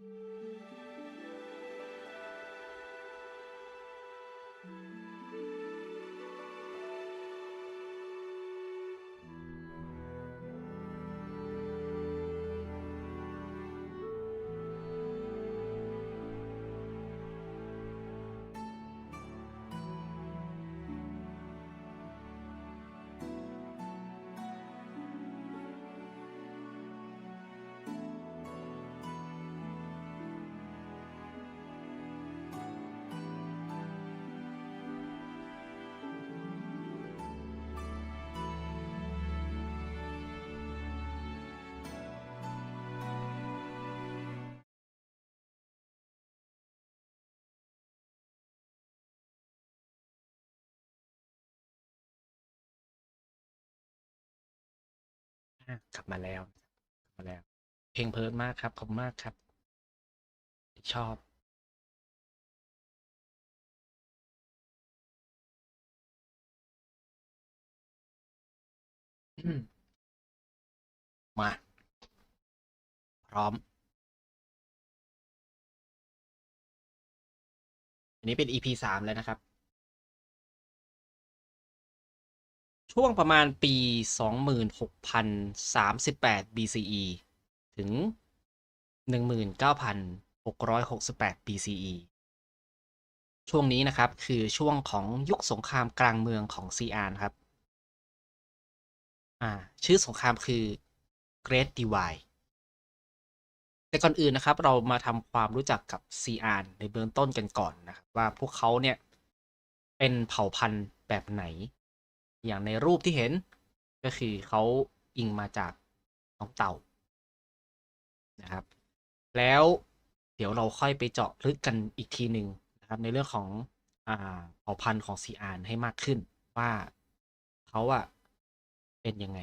Mm-hmm. อะกลับมาแล้วกลับมาแล้ว เพลงเพลินมากครับ ขอบคุณมากครับ ชอบอืมมา พร้อม อันนี้เป็น EP สามแล้วนะครับ ช่วงประมาณปี 26,038 BCE ถึง 19,668 BCE ช่วงนี้นะครับคือช่วงของยุคสงครามกลางเมืองของซีอานครับ อ่า ชื่อสงครามคือ Great Divide แต่ก่อนอื่นนะครับ เรามาทำความรู้จักกับซีอานในเบื้องต้นกันก่อนนะครับ ว่าพวกเขาเนี่ย เป็นเผ่าพันธุ์แบบไหน อย่างในรูปที่เห็น ก็คือเขาอิงมาจากน้องเต่านะครับ แล้วเดี๋ยวเราค่อยไปเจาะลึกกันอีกทีหนึ่งนะครับ ในเรื่องของอ่าเผ่าพันธุ์ของซีอานให้มากขึ้นว่าเขาอะเป็นยังไง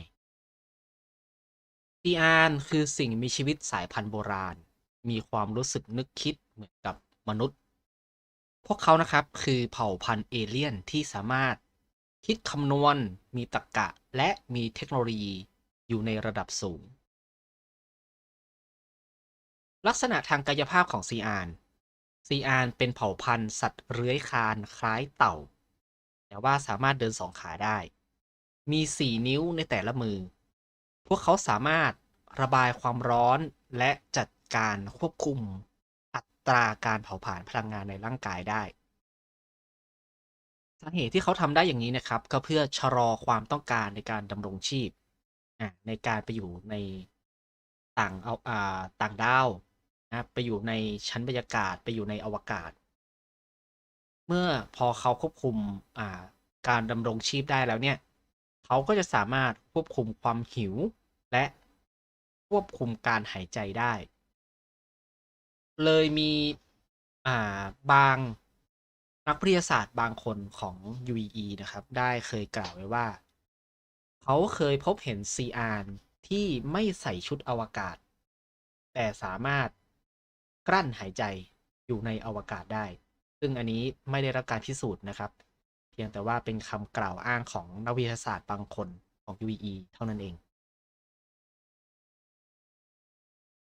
ซีอานคือสิ่งมีชีวิตสายพันธุ์โบราณ มีความรู้สึกนึกคิดเหมือนกับมนุษย์ พวกเขานะครับคือเผ่าพันธุ์เอเลี่ยนที่สามารถ คิดคำนวณ มีตรรกะ และมีเทคโนโลยีอยู่ในระดับสูง ลักษณะทางกายภาพของซีอานซีอานเป็นเผ่าพันธุ์สัตว์เลื้อยคลานคล้ายเต่า แต่ว่าสามารถเดินสองขาได้ มีสี่นิ้วในแต่ละมือ พวกเขาสามารถระบายความร้อนและจัดการควบคุมอัตราการเผาผลาญพลังงานในร่างกายได้ สาเหตุที่เขาทำได้อย่างนี้นะครับ ก็เพื่อชะลอความต้องการในการดำรงชีพในการไปอยู่ในต่างเอาอ่าต่างดาวนะไปอยู่ในชั้นบรรยากาศไปอยู่ในอวกาศ เมื่อพอเขาควบคุมอ่าการดำรงชีพได้แล้วเนี่ย เขาก็จะสามารถควบคุมความหิวและควบคุมการหายใจได้ เลยมีอ่าบาง นักวิทยาศาสตร์บางคนของ UEE นะครับ ได้เคยกล่าวไว้ว่า เขาเคยพบเห็นซีอานที่ไม่ใส่ชุดอวกาศ แต่สามารถกลั้นหายใจอยู่ในอวกาศได้ ซึ่งอันนี้ไม่ได้รับการพิสูจน์นะครับ เพียงแต่ว่าเป็นคำกล่าวอ้างของนักวิทยาศาสตร์บางคนของ UEE เท่านั้นเอง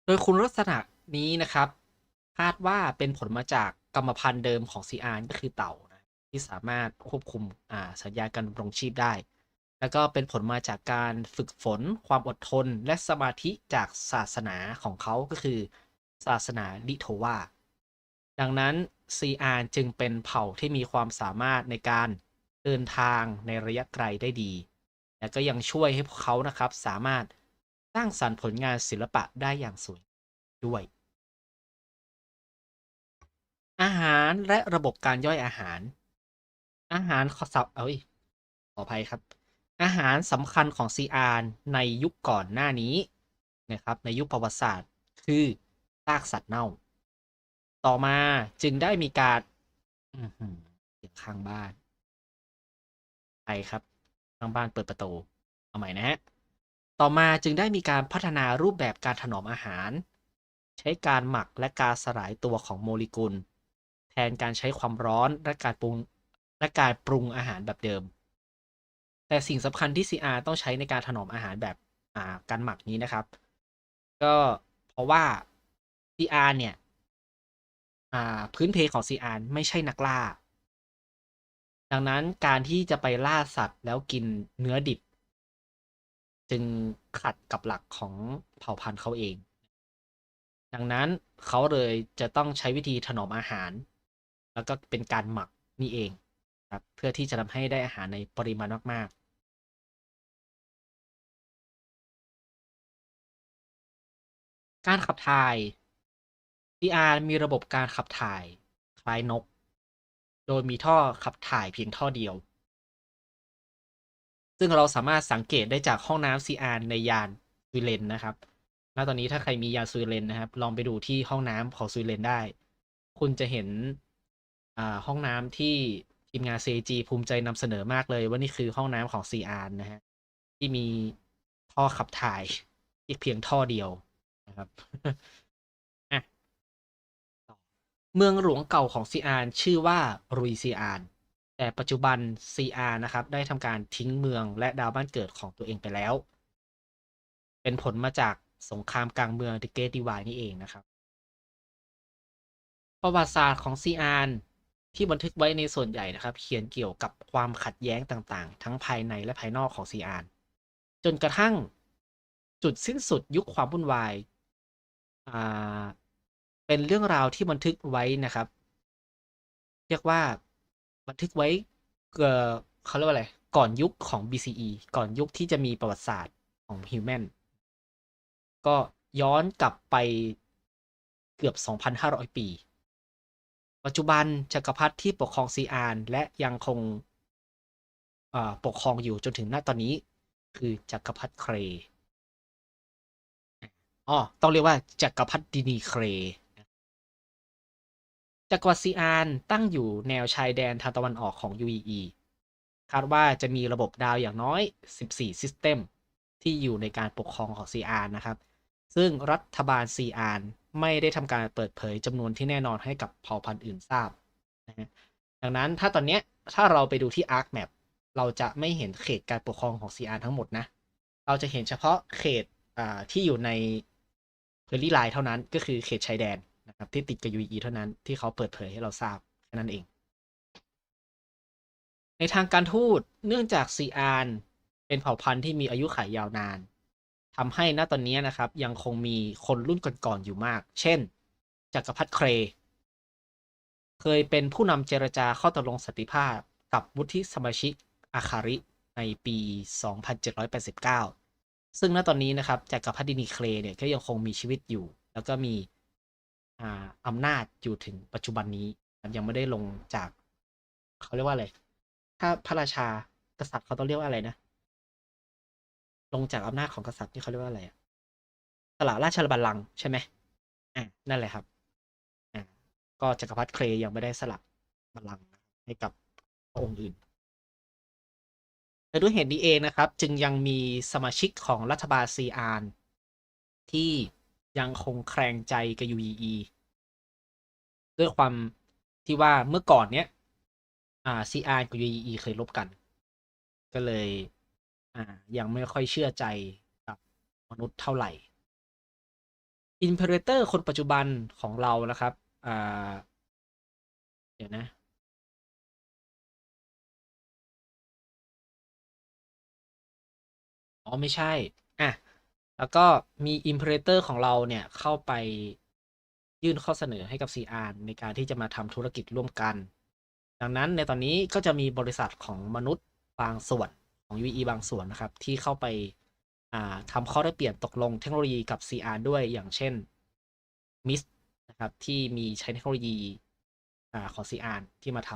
โดยคุณลักษณะนี้นะครับ คาดว่าเป็นผลมาจากกรรมพันธุ์เดิมของซีอานก็คือเต่านะที่สามารถควบคุมอ่าสัญญาการดำรงชีพได้ แล้วก็เป็นผลมาจากการฝึกฝน ความอดทน และสมาธิจากศาสนาของเขาก็คือศาสนาลิโทวาดังนั้นซีอานจึงเป็นเผ่าที่มีความสามารถในการเดินทางในระยะไกลได้ดี และก็ยังช่วยให้พวกเขานะครับสามารถสร้างสรรค์ผลงานศิลปะได้อย่างสวยด้วย อาหารและระบบการย่อยอาหาร อาหารขอสับเอ้ยขออภัยครับ อาหารสำคัญของซีอานในยุคก่อนหน้านี้นะครับ ในยุคประวัติศาสตร์คือซากสัตว์เน่า ต่อมาจึงได้มีการเสียงข้างบ้านไปครับข้างบ้านเปิดประตูเอาใหม่นะฮะต่อมาจึงได้มีการพัฒนารูปแบบการถนอมอาหาร ใช้การหมักและการสลายตัวของโมเลกุล นการใช้ความร้อนและการปรุงและการปรุงอาหารแบบเดิม แต่สิ่งสำคัญที่ CR ต้องใช้ในการถนอมอาหารแบบการหมักนี้นะครับ ก็เพราะว่า CR เนี่ยพื้นเพของ CR ไม่ใช่นักล่า ดังนั้นการที่จะไปล่าสัตว์แล้วกินเนื้อดิบ จึงขัดกับหลักของเผ่าพันธุ์เขาเอง ดังนั้นเขาเลยจะต้องใช้วิธีถนอมอาหาร แล้วก็เป็นการหมักนี่เองครับเพื่อที่จะทำให้ได้อาหารในปริมาณมากๆ การขับถ่าย DR มีระบบการขับถ่ายคล้ายนก โดยมีท่อขับถ่ายเพียงท่อเดียว ซึ่งเราสามารถสังเกตได้จากห้องน้ำ CR ในยานสวีเลนนะครับณตอนนี้ถ้าใครมียานสวีเลนนะครับ ลองไปดูที่ห้องน้ำของสวีเลนได้ คุณจะเห็น อ่าห้องน้ำที่ทีมงาน CG ภูมิใจนำเสนอมากเลยว่านี่คือห้องน้ำของ CR นะฮะ ที่มีท่อขับถ่ายอีกเพียงท่อเดียวนะครับอะเมืองหลวงเก่าของซีอานชื่อว่ารุยซีอานแต่ปัจจุบันซีอานนะครับ ได้ทำการทิ้งเมืองและดาวบ้านเกิดของตัวเองไปแล้ว เป็นผลมาจากสงครามกลางเมืองดิเกตดีวายนี่เองนะครับ ประวัติศาสตร์ของซีอาน ที่บันทึกไว้ในส่วนใหญ่นะครับ เขียนเกี่ยวกับความขัดแย้งต่างๆ ทั้งภายในและภายนอกของซีอานจนกระทั่งจุดสิ้นสุดยุคความวุ่นวายเป็นเรื่องราวที่บันทึกไว้นะครับ เรียกว่าบันทึกไว้เอ่อเขาเรียกว่าอะไร ก่อนยุคของ BCE ก่อนยุคที่จะมีประวัติศาสตร์ของ Human ก็ย้อนกลับไปเกือบ 2,500 ปี ปัจจุบันจักรพรรดิที่ปกครองซีอานและยังคงปกครองอยู่จนถึงณตอนนี้ คือจักรพรรดิเครอ๋อต้องเรียกว่าจักรพรรดินีเครจักรวรรดิซีอานตั้งอยู่แนวชายแดนทางตะวันออกของ UEE คาดว่าจะมีระบบดาวอย่างน้อย 14 ซิสเต็มที่อยู่ในการปกครองของซีอานนะครับ ซึ่งรัฐบาลซีอานไม่ได้ทำการเปิดเผยจำนวนที่แน่นอนให้กับเผ่าพันธุ์อื่นทราบนะฮะดังนั้นถ้าตอนนี้ถ้าเราไปดูที่ Arc Map เราจะไม่เห็นเขตการปกครองของซีอานทั้งหมดนะ เราจะเห็นเฉพาะเขตที่อยู่ในเพลลี่ไลน์เท่านั้นก็คือเขตชายแดนนะครับที่ติดกับ UEE เท่านั้นที่เขาเปิดเผยให้เราทราบแค่นั้นเอง ในทางการทูตเนื่องจากซีอานเป็นเผ่าพันธุ์ที่มีอายุขัยยาวนาน ทำให้ณตอนนี้นะครับ ยังคงมีคนรุ่นก่อนๆอยู่มาก เช่นจักรพรรดิเคร เคยเป็นผู้นำเจรจาข้อตกลงสันติภาพกับวุฒิสมาชิกอาคาริในปี 2789 ซึ่งณตอนนี้นะครับจักรพรรดินีเครเนี่ยก็ยังคงมีชีวิตอยู่ แล้วก็มีอำนาจอยู่ถึงปัจจุบันนี้ยังไม่ได้ลงจาก เขาเรียกว่าอะไร ถ้าพระราชากษัตริย์เขาต้องเรียกว่าอะไรนะ ลงจากอำนาจของกษัตริย์ที่เขาเรียกว่าอะไรอะสละราชบัลลังก์ใช่ไหมอ่านั่นแหละครับอ่าก็จักรพรรดิเครยังไม่ได้สละบัลลังก์ให้กับองค์อื่นแต่ด้วยเหตุนี้เองนะครับ จึงยังมีสมาชิกของรัฐบาลซีอานที่ยังคงแคลงใจกับ UEE ด้วยความที่ว่าเมื่อก่อนเนี้ยอ่าซีอานกับ UEE เคยลบกัน ก็เลย อ่ายังไม่ค่อยเชื่อใจกับมนุษย์เท่าไหร่ Imperator คนปัจจุบันของเรานะครับอ่าเดี๋ยวนะอ๋อไม่ใช่ อะ แล้วก็มี Imperator ของเราเนี่ยเข้าไปยื่นข้อเสนอให้กับ CR ในการที่จะมาทำธุรกิจร่วมกัน ดังนั้นในตอนนี้ก็จะมีบริษัทของมนุษย์บางส่วน ของ UEE บางส่วนนะครับ ที่เข้าไปทำข้อได้เปลี่ยนตกลงเทคโนโลยีกับ CR ด้วยอย่างเช่น MIS นะครับ ที่มีใช้เทคโนโลยีอของ CR ที่มาท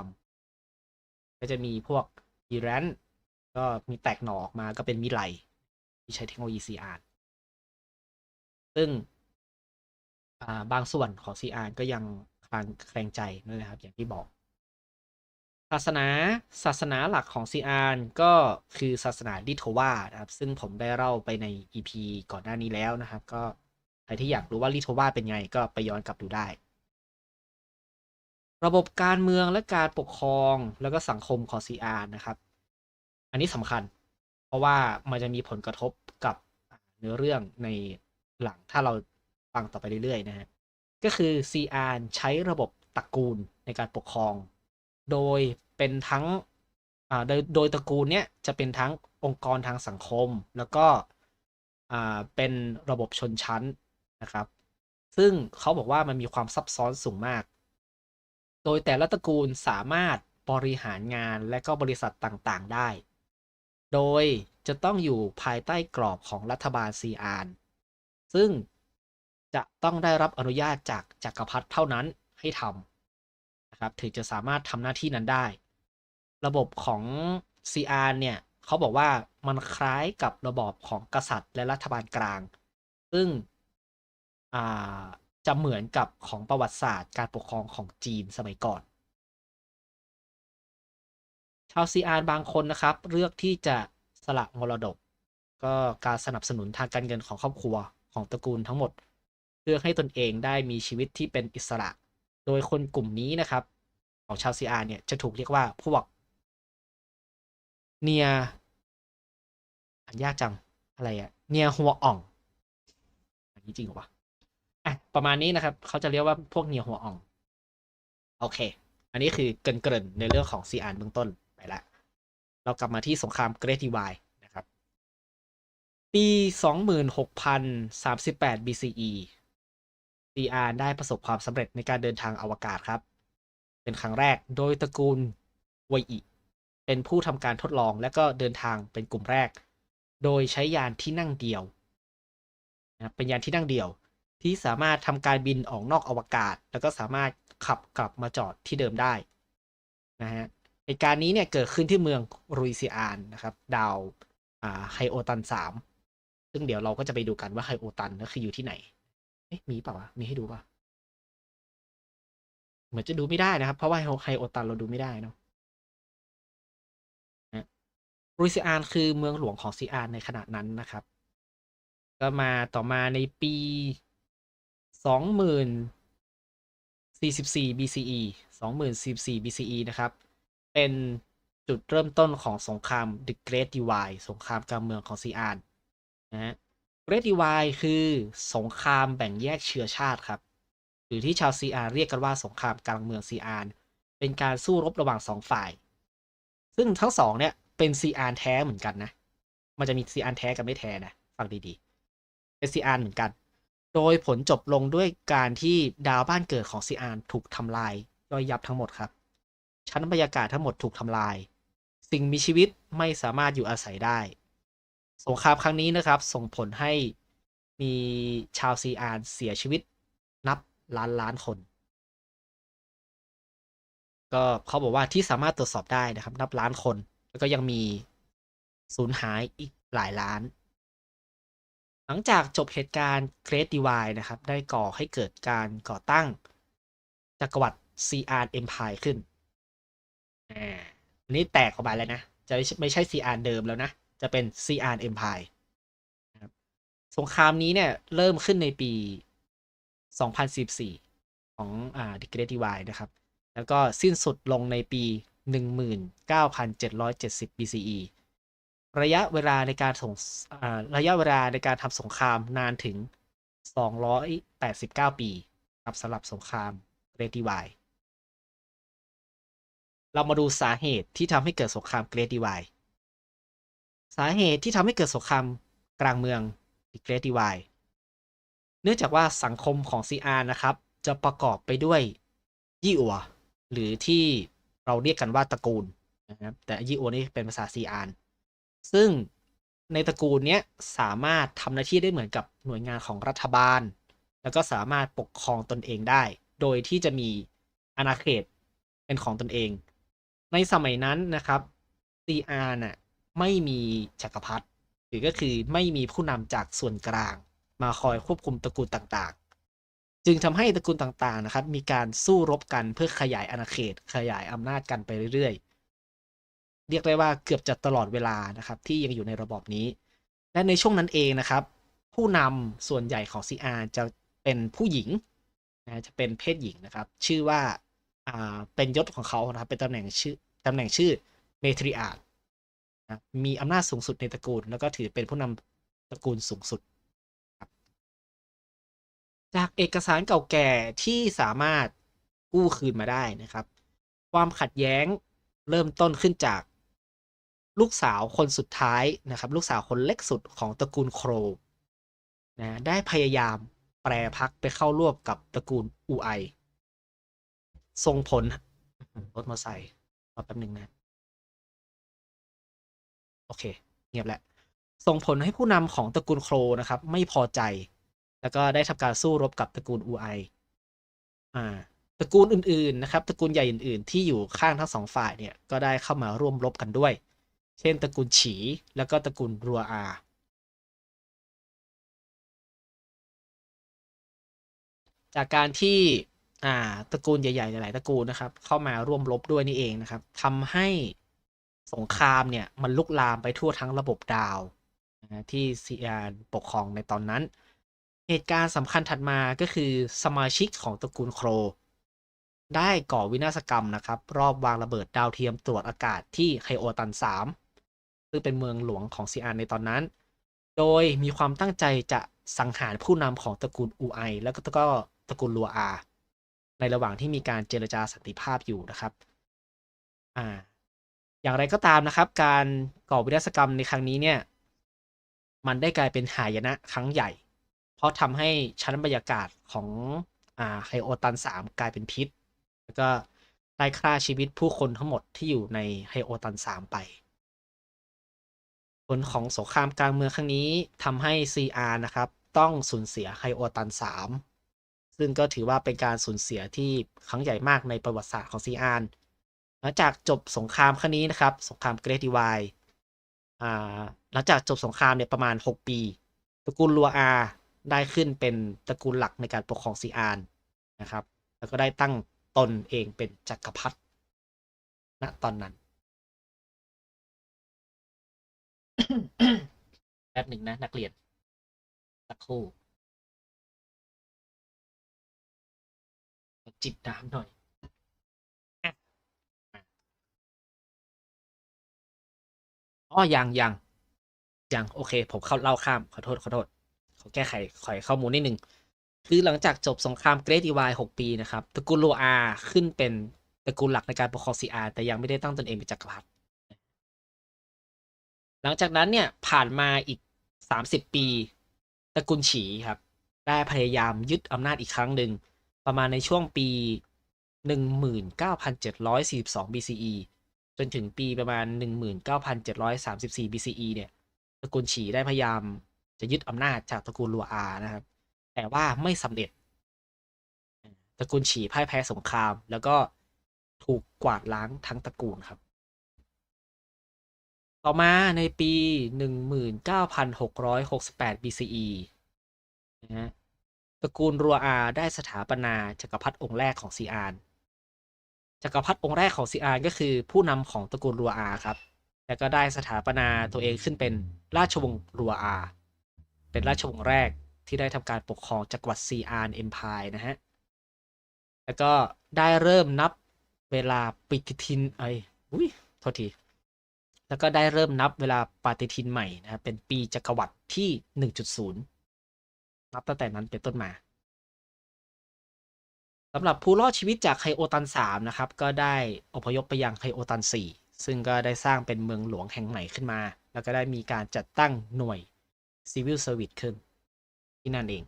ำก็จะมีพวก e r a n ก็มีแตกหน่อออกมาก็เป็นมิไลที่ใช้เทคโนโลยี CR ซึ่งบางส่วนของ CR ก็ยังคลางแคลงใจนั่นนะครับ อย่างที่บอก ศาสนาศาสนาหลักของ CR ก็คือศาสนาดิโทวานะครับ ซึ่งผมได้เล่าไปใน EP ก่อนหน้านี้แล้วนะครับ ก็ใครที่อยากรู้ว่าลิโทวาเป็นไงก็ไปย้อนกลับดูได้ ระบบการเมืองและการปกครองแล้วก็สังคมของ CR นะครับ อันนี้สำคัญ เพราะว่ามันจะมีผลกระทบกับเนื้อเรื่องในหลังถ้าเราฟังต่อไปเรื่อยๆนะฮะก็คือ CR ใช้ระบบตระกูลในการปกครอง โดยเป็นทั้งโดยโดยตระกูลเนี้ยจะเป็นทั้งองค์กรทางสังคม แล้วก็เป็นระบบชนชั้นนะครับ ซึ่งเขาบอกว่ามันมีความซับซ้อนสูงมาก โดยแต่ละตระกูลสามารถบริหารงานและก็บริษัทต่างๆได้ โดยจะต้องอยู่ภายใต้กรอบของรัฐบาลซีอานซึ่งจะต้องได้รับอนุญาตจากจักรพรรดิเท่านั้นให้ทำ นะครับถึงจะสามารถทำหน้าที่นั้นได้ ระบบของซีอานเนี่ยเขาบอกว่ามันคล้ายกับระบอบของกษัตริย์และรัฐบาลกลาง ซึ่งจะเหมือนกับของประวัติศาสตร์การปกครองของจีนสมัยก่อน ชาวซีอานบางคนนะครับ เลือกที่จะสละมรดก ก็การสนับสนุนทางการเงินของครอบครัวของตระกูลทั้งหมด เพื่อให้ตนเองได้มีชีวิตที่เป็นอิสระ โดยคนกลุ่มนี้นะครับ ของชาวซีอาร์เนี่ยจะถูกเรียกว่าพวกเนียอ่านยากจังอะไรอะเนียหัวอ่องอันนี้จริงหรอวะอะประมาณนี้นะครับ เขาจะเรียกว่าพวกเนียหัวอ่อง โอเค อันนี้คือเกรินในเรื่องของซีอาร์เบื้องต้นไปละเรากลับมาที่สงครามเกรทีวายนะครับ ปี 26,038 BCE CR ได้ประสบความสำเร็จในการเดินทางอวกาศครับ เป็นครั้งแรกโดยตระกูลไวอิเป็นผู้ทำการทดลองและก็เดินทางเป็นกลุ่มแรก โดยใช้ยานที่นั่งเดียวนะเป็นยานที่นั่งเดียว ที่สามารถทำการบินออกนอกอวกาศ แล้วก็สามารถขับกลับมาจอดที่เดิมได้นะฮะเหตุการณ์นี้เนี่ยเกิดขึ้นที่เมืองรุยซิอานนะครับดาวอ่าไฮโอตันสามซึ่งเดี๋ยวเราก็จะไปดูกันว่าไฮโอตันก็คืออยู่ที่ไหน เอ๊ะมีเปล่าวะมีให้ดูป่ะเหมือนจะดูไม่ได้นะครับ เพราะว่าไฮโอตันเราดูไม่ได้เนาะรุยซิอานคือเมืองหลวงของซีอานในขณะนั้นนะครับ ก็มาต่อมาในปีสองหมื่นสี่สิบสี่ BCE สองหมื่นสี่สี่ BCE นะครับ เป็นจุดเริ่มต้นของสงคราม The Great Divide สงครามกลางเมืองของซีอานนะฮะ Great Divide คือสงครามแบ่งแยกเชื้อชาติครับ หรือที่ชาวซีอาร์เรียกกันว่าสงครามกลางเมืองซีอาร์เป็นการสู้รบระหว่างสองฝ่าย ซึ่งทั้งสองเนี่ยเป็นซีอาร์แท้เหมือนกันนะ มันจะมีซีอาร์แท้กับไม่แท้นะฟังดีๆ เป็นซีอาร์เหมือนกัน โดยผลจบลงด้วยการที่ดาวบ้านเกิดของซีอาร์ถูกทำลายย่อยยับทั้งหมดครับ ชั้นบรรยากาศทั้งหมดถูกทำลาย สิ่งมีชีวิตไม่สามารถอยู่อาศัยได้ สงครามครั้งนี้นะครับ ส่งผลให้มีชาวซีอาร์เสียชีวิตนับล้านล้านคน ก็เขาบอกว่าที่สามารถตรวจสอบได้นะครับ นับล้านคน แล้วก็ยังมีสูญหายอีกหลายล้าน หลังจากจบเหตุการณ์ Great Divide นะครับ ได้ก่อให้เกิดการก่อตั้งจักรวรรดิ CR Empire ขึ้นอ่าอันนี้แตกออกมาแล้วนะ จะไม่ใช่ CR เดิมแล้วนะ จะเป็น CR Empire นะครับสงครามนี้เนี่ย เริ่มขึ้นในปี 2014 ของอ่า The Great Divide นะครับ แล้วก็สิ้นสุดลงในปี 19,770 BCE ระยะเวลาในการส่งอ่าระยะเวลาในการทำสงครามนานถึง 289 ปีครับสำหรับสงคราม Great Divide เรามาดูสาเหตุที่ทำให้เกิดสงคราม Great Divide สาเหตุที่ทำให้เกิดสงครามกลางเมือง The Great Divide เนื่องจากว่าสังคมของ CR นะครับ จะประกอบไปด้วยยี่อัว หรือที่เราเรียกกันว่าตระกูลนะครับแต่ยี่อัวนี่เป็นภาษา CR ซึ่งในตระกูลเนี้ยสามารถทำหน้าที่ได้เหมือนกับหน่วยงานของรัฐบาล แล้วก็สามารถปกครองตนเองได้ โดยที่จะมีอาณาเขตเป็นของตนเอง ในสมัยนั้นนะครับ CR น่ะ ไม่มีจักรพรรดิหรือก็คือไม่มีผู้นำจากส่วนกลาง มาคอยควบคุมตระกูลต่างๆ จึงทำให้ตระกูลต่างๆนะครับ มีการสู้รบกันเพื่อขยายอาณาเขต ขยายอำนาจกันไปเรื่อยๆ เรียกได้ว่าเกือบจะตลอดเวลานะครับ ที่ยังอยู่ในระบอบนี้ และในช่วงนั้นเองนะครับ ผู้นำส่วนใหญ่ของ CR จะเป็นผู้หญิงนะจะเป็นเพศหญิงนะครับ ชื่อว่าอ่าเป็นยศของเขานะครับเป็นตำแหน่งชื่อตำแหน่งชื่อเมทริอาร์นะ มีอำนาจสูงสุดในตระกูล แล้วก็ถือเป็นผู้นำตระกูลสูงสุด จากเอกสารเก่าแก่ที่สามารถกู้คืนมาได้นะครับ ความขัดแย้งเริ่มต้นขึ้นจากลูกสาวคนสุดท้ายนะครับ ลูกสาวคนเล็กสุดของตระกูลโครนะได้พยายามแปรพักไปเข้าร่วมกับตระกูลอูไอส่งผลรถมอเตอร์ไซค์รอแป๊บหนึ่งนะ อเค เงียบแล้วส่งผลให้ผู้นำของตระกูลโครนะครับ ไม่พอใจ แล้วก็ได้ทำการสู้รบกับตระกูลอูไออ่าตระกูลอื่นๆนะครับตระกูลใหญ่อื่นๆ ที่อยู่ข้างทั้งสองฝ่ายเนี่ยก็ได้เข้ามาร่วมรบกันด้วย เช่นตระกูลฉี แล้วก็ตระกูลรัวอาจากการที่อ่าตระกูลใหญ่ๆหลายๆตระกูลนะครับ เข้ามาร่วมรบด้วยนี่เองนะครับทำให้ สงครามเนี่ยมันลุกลามไปทั่วทั้งระบบดาวนะที่ซีอานปกครองในตอนนั้น เหตุการณ์สำคัญถัดมาก็คือสมาชิกของตระกูลโคร ได้ก่อวินาศกรรมนะครับ รอบวางระเบิดดาวเทียมตรวจอากาศที่ไคโอตัน 3 ซึ่งเป็นเมืองหลวงของซีอานในตอนนั้น โดยมีความตั้งใจจะสังหารผู้นำของตระกูลอูไอแล้วก็ตระกูลลัวอา ในระหว่างที่มีการเจรจาสันติภาพอยู่นะครับ อ่า อย่างไรก็ตามนะครับ การก่อวินาศกรรมในครั้งนี้เนี่ย มันได้กลายเป็นหายนะครั้งใหญ่ เพราะทำให้ชั้นบรรยากาศของอ่าไฮโอตัน 3 กลายเป็นพิษ แล้วก็ได้ฆ่าชีวิตผู้คนทั้งหมดที่อยู่ในไฮโอตัน 3 ไป ผลของสงครามกลางเมืองครั้งนี้ทำให้ CR นะครับ ต้องสูญเสียไฮโอตัน 3 ซึ่งก็ถือว่าเป็นการสูญเสียที่ครั้งใหญ่มากในประวัติศาสตร์ของ CR หลังจากจบสงครามครั้งนี้นะครับ สงครามเกรดดีวายหลังจากจบสงครามเนี่ยประมาณ 6 ปี ตระกูลลัวอาได้ขึ้นเป็นตระกูลหลักในการปกครองซีอานนะครับ แล้วก็ได้ตั้งตนเองเป็นจักรพรรดิณตอนนั้นแป๊บหนึ่งนะ นักเรียนสักครู่จิบน้ำหน่อย อ๋อยังยังยังโอเค ผมเข้าเล่าข้ามขอโทษขอโทษขอแก้ไขขอข้อมูลนิดนึง คือหลังจากจบสงครามเกรดดีวายหกปีนะครับตระกูลโลอาขึ้นเป็นตระกูลหลักในการปกครองซีอาแต่ยังไม่ได้ตั้งตนเองเป็นจักรพรรดิหลังจากนั้นเนี่ยผ่านมาอีกสามสิบปีตระกูลฉีครับ ได้พยายามยึดอำนาจอีกครั้งหนึ่ง ประมาณในช่วงปีหนึ่งหมื่นเก้าพันเจ็ดร้อยสิบสอง BCE จนถึงปีประมาณ 19,734 BCE เนี่ยตระกูลฉีได้พยายามจะยึดอำนาจจากตระกูลลัวอานะครับ แต่ว่าไม่สำเร็จ ตระกูลฉีพ่ายแพ้สงคราม แล้วก็ถูกกวาดล้างทั้งตระกูลครับ ต่อมาในปี 19,668 BCE นะฮะตระกูลรัวอาได้สถาปนาจักรพรรดิองค์แรกของซีอาน จักรพรรดิองค์แรกของซีอาร์ก็คือผู้นำของตระกูลรัวอาครับ แล้วก็ได้สถาปนาตัวเองขึ้นเป็นราชวงศ์รัวอา เป็นราชวงศ์แรกที่ได้ทำการปกครองจักรวรรดิซีอาร์เอ็มพายนะฮะ แล้วก็ได้เริ่มนับเวลาปฏิทินไอ้อุ้ยโทษที แล้วก็ได้เริ่มนับเวลาปฏิทินใหม่นะครับเป็นปีจักรวรรดิที่ 1.0 นับตั้งแต่นั้นเป็นต้นมา สำหรับผู้รอดชีวิตจากไคโอตัน 3 นะครับ ก็ได้อพยพไปยังไคโอตัน 4 ซึ่งก็ได้สร้างเป็นเมืองหลวงแห่งใหม่ขึ้นมา แล้วก็ได้มีการจัดตั้งหน่วย Civil Service ขึ้น ที่นั่นเอง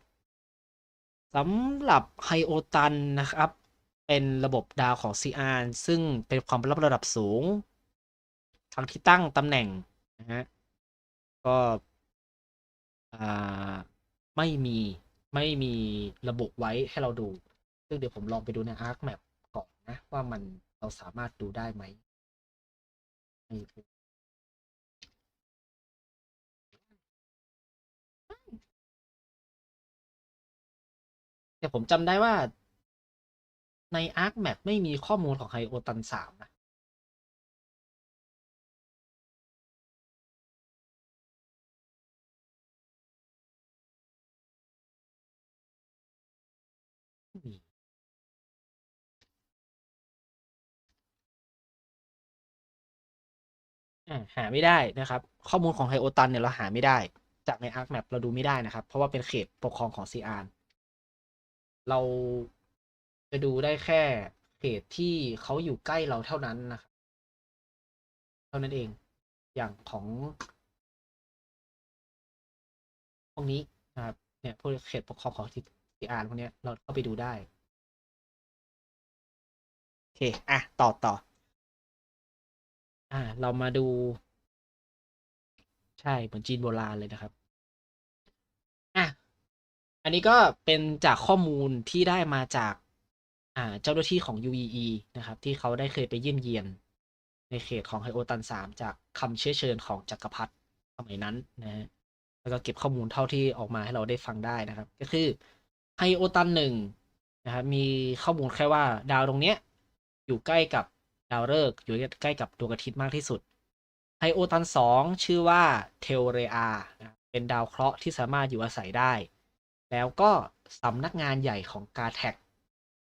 สำหรับไฮโอตันนะครับ เป็นระบบดาวของซีอานซึ่งเป็นความลับระดับสูง ทั้งที่ตั้งตำแหน่งนะฮะก็ไม่มีไม่มีระบุไว้ให้เราดู ซึ่งเดี๋ยวผมลองไปดูใน Arc Map ก่อนนะ ว่ามันเราสามารถดูได้ไหมแต่ผมจำได้ว่าใน Arc Map ไม่มีข้อมูลของไฮโอตันสามนะ อ่าหาไม่ได้นะครับ ข้อมูลของไฮโอตันเนี่ยเราหาไม่ได้ จากใน Arc Map เราดูไม่ได้นะครับ เพราะว่าเป็นเขตปกครองของซีอานเราจะดูได้แค่เขตที่เขาอยู่ใกล้เราเท่านั้นนะครับเท่านั้นเอง อย่างของพวกนี้นะครับเนี่ยพวกเขตปกครองของซีอานพวกนี้เราเข้าไปดูได้ โอเค อะ ต่อต่อ อ่า เรามาดู ใช่ เหมือนจีนโบราณเลยนะครับ อะ อันนี้ก็เป็นจากข้อมูลที่ได้มาจาก อ่า เจ้าหน้าที่ของ UEE นะครับ ที่เขาได้เคยไปเยี่ยมเยียน ในเขตของไฮโอตัน3จากคำเชื้อเชิญของจักรพรรดิสมัยนั้นนะฮะแล้วก็เก็บข้อมูลเท่าที่ออกมาให้เราได้ฟังได้นะครับ ก็คือไฮโอตันหนึ่งนะครับมีข้อมูลแค่ว่าดาวตรงเนี้ยอยู่ใกล้กับาวฤกษ์อยู่ใกล้กับดวงอาทิตย์มากที่สุดไฮโอตันสองชื่อว่าเทลเรอาเป็นดาวเคราะห์ที่สามารถอยู่อาศัยได้ แล้วก็สำนักงานใหญ่ของ g a r t e c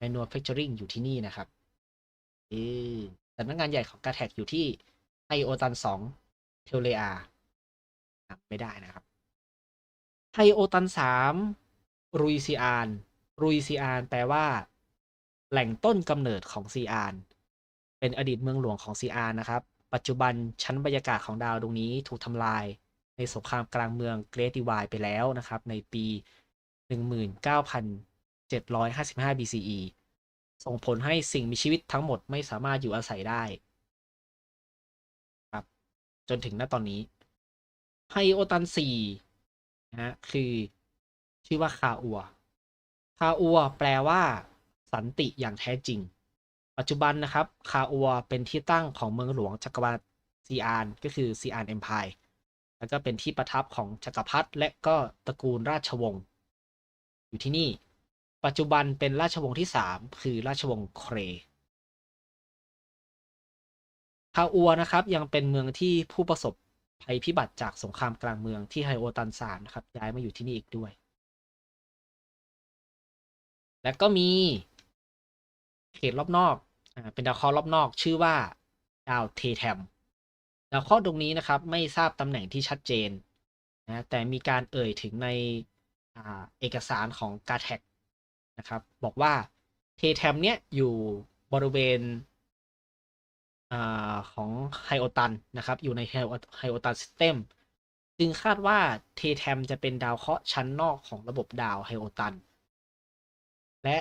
Manufacturing อยู่ที่นี่นะครับสำนักงานใหญ่ของ g a r t e c อยู่ที่ไฮโอตันสองเทลเรอาไม่ได้นะครับไฮโอตันสามรุยซีอาน รุยซีอาน แปลว่า แหล่งต้นกำเนิดของซีอาน เป็นอดีตเมืองหลวงของซีอานนะครับ ปัจจุบันชั้นบรรยากาศของดาวดวงนี้ถูกทำลายในสงครามกลางเมืองเกรด d ีวายไปแล้วนะครับ ในปี 19,755 BCE ส่งผลให้สิ่งมีชีวิตทั้งหมดไม่สามารถอยู่อาศัยได้ครับ จนถึงณตอนนี้ไฮโอตัน4นะฮะคือชื่อว่าคาอัว คาอัวแปลว่า สันติอย่างแท้จริง ปัจจุบันนะครับคาอัวเป็นที่ตั้งของเมืองหลวงจักรวรรดิซีอานก็คือซีอานเอ็มพายแล้วก็เป็นที่ประทับของจักรพรรดิและก็ตระกูลราชวงศ์อยู่ที่นี่ ปัจจุบันเป็นราชวงศ์ที่สามคือราชวงศ์เครคาอัวนะครับยังเป็นเมืองที่ผู้ประสบภัยพิบัติจากสงครามกลางเมืองที่ไฮโอตันซานนะครับย้ายมาอยู่ที่นี่อีกด้วย และก็มี เขตรอบนอกอ่าเป็นดาวเคราะห์รอบนอก ชื่อว่าดาวเทแทมดาวเคราะห์ดวงนี้นะครับ ไม่ทราบตำแหน่งที่ชัดเจนนะแต่มีการเอ่ยถึงในอ่าเอกสารของกาแท็กนะครับบอกว่าเทแทมเนี้ยอยู่บริเวณอของไฮโอตันนะครับ อยู่ในไฮโอตันซิสเต็มจึงคาดว่าเทแทมจะเป็นดาวเคราะห์ชั้นนอกของระบบดาวไฮโอตัน และ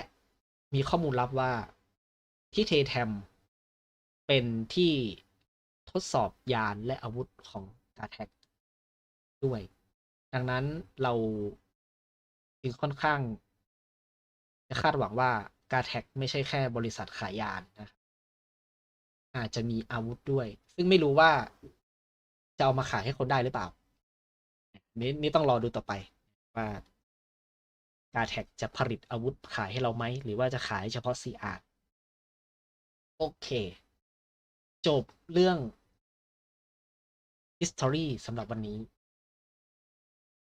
มีข้อมูลลับว่า ที่เทแทมเป็นที่ทดสอบยานและอาวุธของกาแท็กด้วย ดังนั้นเราจึงค่อนข้าง จะคาดหวังว่ากาแท็กไม่ใช่แค่บริษัทขายยานนะอาจจะมีอาวุธด้วย ซึ่งไม่รู้ว่าจะเอามาขายให้คนได้หรือเปล่า นี่นี่ต้องรอดูต่อไปว่ากาแท็กจะผลิตอาวุธขายให้เราไหม หรือว่าจะขายเฉพาะ CR โอเค จบเรื่อง history สำหรับวันนี้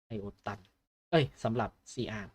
ไอโอตัน เอ้ยสำหรับ CR